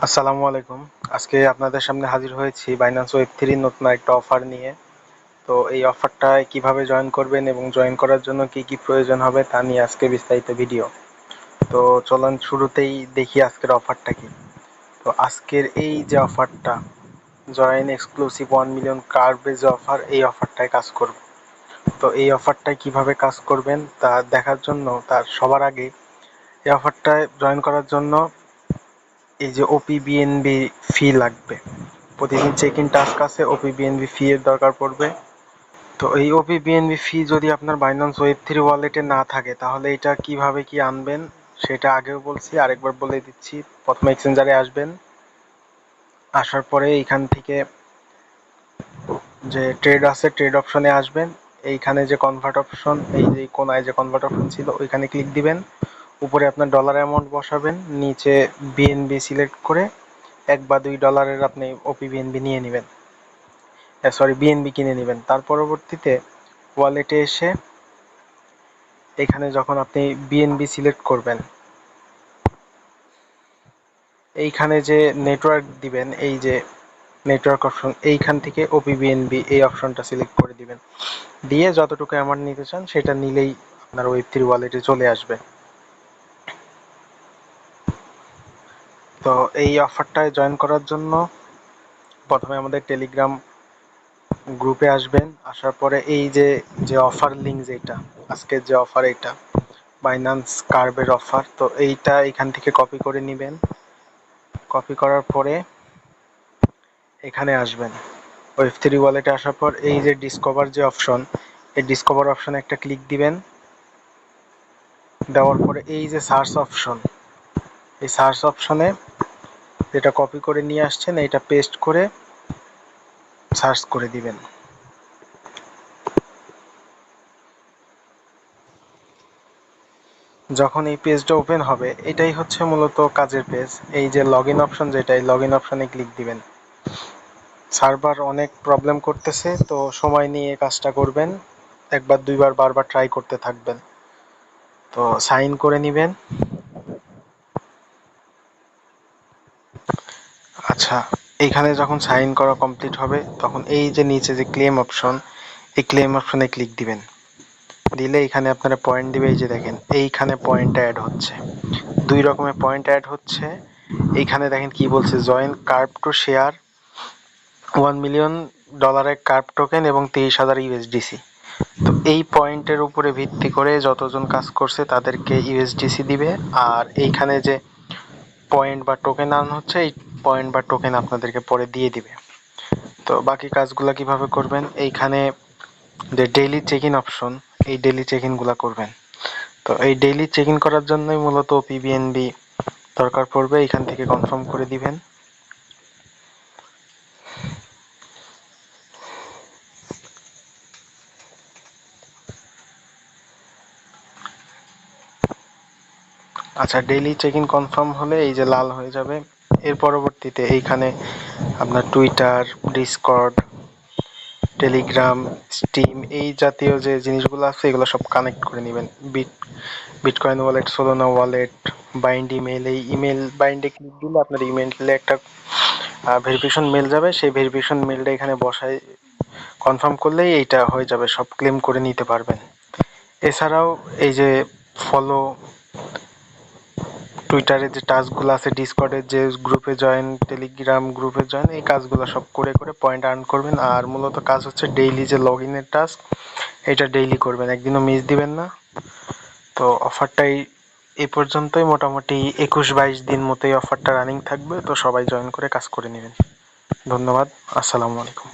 আসসালামু আলাইকুম। আজকে আপনাদের সামনে হাজির হয়েছি বাইন্যান্স ওয়েব থ্রির নতুন একটা অফার নিয়ে। তো এই অফারটায় কীভাবে জয়েন করবেন এবং জয়েন করার জন্য কি কি প্রয়োজন হবে তা নিয়ে আজকে বিস্তারিত ভিডিও তো চলুন শুরুতেই দেখি আজকের অফারটা কি। তো আজকের এই যে অফারটা join exclusive one million card base offer এই অফারটায় কাজ করব। তো এই অফারটায় কীভাবে কাজ করবেন তা দেখার জন্য তার সবার আগে এই অফারটায় জয়েন করার জন্য এই যে ওপি বিএনবি ফি লাগবে। প্রতিদিন চেক ইন টাস্ক আছে ওপি বিএনবি ফি এর দরকার পড়বে। তো এই ওপি বিএনবি ফি যদি আপনার বাইন্যান্স ওয়েব থ্রি ওয়ালেটে না থাকে, তাহলে এটা কীভাবে কি আনবেন, সেটা আগেও বলছি, আরেকবার বলে দিচ্ছি। প্রথমে এক্সচেঞ্জারে আসবেন। আসার পরে এইখান থেকে যে ট্রেড আছে ট্রেড অপশনে আসবেন। এইখানে যে কনভার্ট অপশন এই যে কোনায় যে কনভার্ট অপশন ছিল, ওইখানে ক্লিক দিবেন। উপরে আপনার ডলার অ্যামাউন্ট বসাবেন, নিচে বিএনবি সিলেক্ট করে এক বা দুই ডলারের আপনি ওপি বিএনবি নিয়ে নেবেন। সরি বিএনবি কিনে নেবেন। তার পরবর্তীতে ওয়ালেটে এসে এখানে যখন আপনি বিএনবি সিলেক্ট করবেন, এইখানে যে নেটওয়ার্ক দিবেন, এই যে নেটওয়ার্ক অপশন এইখান থেকে ওপি বিএনবি এই অপশনটা সিলেক্ট করে দিবেন। দিয়ে যতটুকু অ্যামাউন্ট নিতে চান, সেটা নিলেই আপনার ওয়েব থ্রি ওয়ালেটে চলে আসবে। তো এই অফারটায় জয়েন করার জন্য প্রথমে আমাদের টেলিগ্রাম গ্রুপে আসবেন। আসার পরে এই যে যে অফার লিঙ্ক যেটা, আজকের যে অফার এটা বাইন্যান্স কার্বের অফার তো এইটা এখান থেকে কপি করে নেবেন। কপি করার পরে এখানে আসবেন। ওয়েব থ্রি ওয়ালেটে আসার পর এই যে ডিসকভার যে অপশন এই ডিসকভার অপশনে একটা ক্লিক দিবেন। দেওয়ার পরে এই যে সার্চ অপশন এই সার্চ অপশনে যেটা কপি করে নিয়ে আসছেন, এইটা পেস্ট করে সার্চ করে দিবেন। যখন এই পেজটা ওপেন হবে, এটাই হচ্ছে মূলত কাজের পেজ এই যে লগ ইন অপশন যেটা, এই লগ ইন অপশনে ক্লিক দিবেন। সার্ভার অনেক প্রবলেম করতেছে, তো সময় নিয়ে কাজটা করবেন। একবার, দুইবার, বারবার ট্রাই করতে থাকবেন। তো সাইন করে নেবেন। আচ্ছা এইখানে যখন সাইন করা কমপ্লিট হবে, তখন এই যে নিচে যে ক্লেম অপশন এই ক্লেম অপশনে ক্লিক দিবেন। দিলে এখানে আপনারা পয়েন্ট দিবে, এই যে দেখেন, এইখানে পয়েন্ট অ্যাড হচ্ছে। দুই রকমের পয়েন্ট অ্যাড হচ্ছে। এইখানে দেখেন কি বলছে join curve to share one million ডলারের কার্ভ টোকেন এবং তেইশ হাজার ইউএসডিসি তো এই পয়েন্টের উপরে ভিত্তি করে যতজন কাজ করছে, তাদেরকে ইউএসডিসি দিবে। আর এইখানে যে পয়েন্ট বা টোকেন আন হচ্ছে, এই পয়েন্ট বা টোকেন আপনাদেরকে পরে দিয়ে দিবে। তো বাকি কাজগুলো কীভাবে করবেন? এইখানে যে ডেইলি চেক ইন অপশন এই ডেইলি চেক ইনগুলো করবেন। তো এই ডেইলি চেক ইন করার জন্যই মূলত পিবিএনবি দরকার পড়বে, এখান থেকে কনফার্ম করে দিবেন। আচ্ছা ডেইলি চেক ইন কনফার্ম হলে এই যে লাল হয়ে যাবে। এর পরবর্তীতে এইখানে আপনার টুইটার ডিসকর্ড টেলিগ্রাম স্টিম এই জাতীয় যে জিনিসগুলো আছে, এগুলো সব কানেক্ট করে নেবেন। Bit bitcoin wallet Solana wallet bind email এই ইমেল বাইন্ডে ক্লিক দিলে আপনার ইমেলে একটা ভেরিফিকেশন মেল যাবে। সেই ভেরিফিকেশন মেলটা এখানে বসায় কনফার্ম করলেই এইটা হয়ে যাবে। সব ক্লেম করে নিতে পারবেন। এছাড়াও এই যে ফলো টুইটারে যে টাস্কগুলো আছে ডিসকর্ডের যে গ্রুপে জয়েন টেলিগ্রাম গ্রুপে জয়েন এই কাজগুলো সব করে করে পয়েন্ট আর্ন করবেন। আর মূলত কাজ হচ্ছে ডেইলি যে লগ ইনের টাস্ক এটা ডেইলি করবেন, একদিনও মিস দিবেন না। তো অফারটাই এই পর্যন্তই। মোটামুটি একুশ বাইশ দিন মতোই অফারটা রানিং থাকবে। তো সবাই জয়েন করে কাজ করে নেবেন। ধন্যবাদ। আসসালামু আলাইকুম।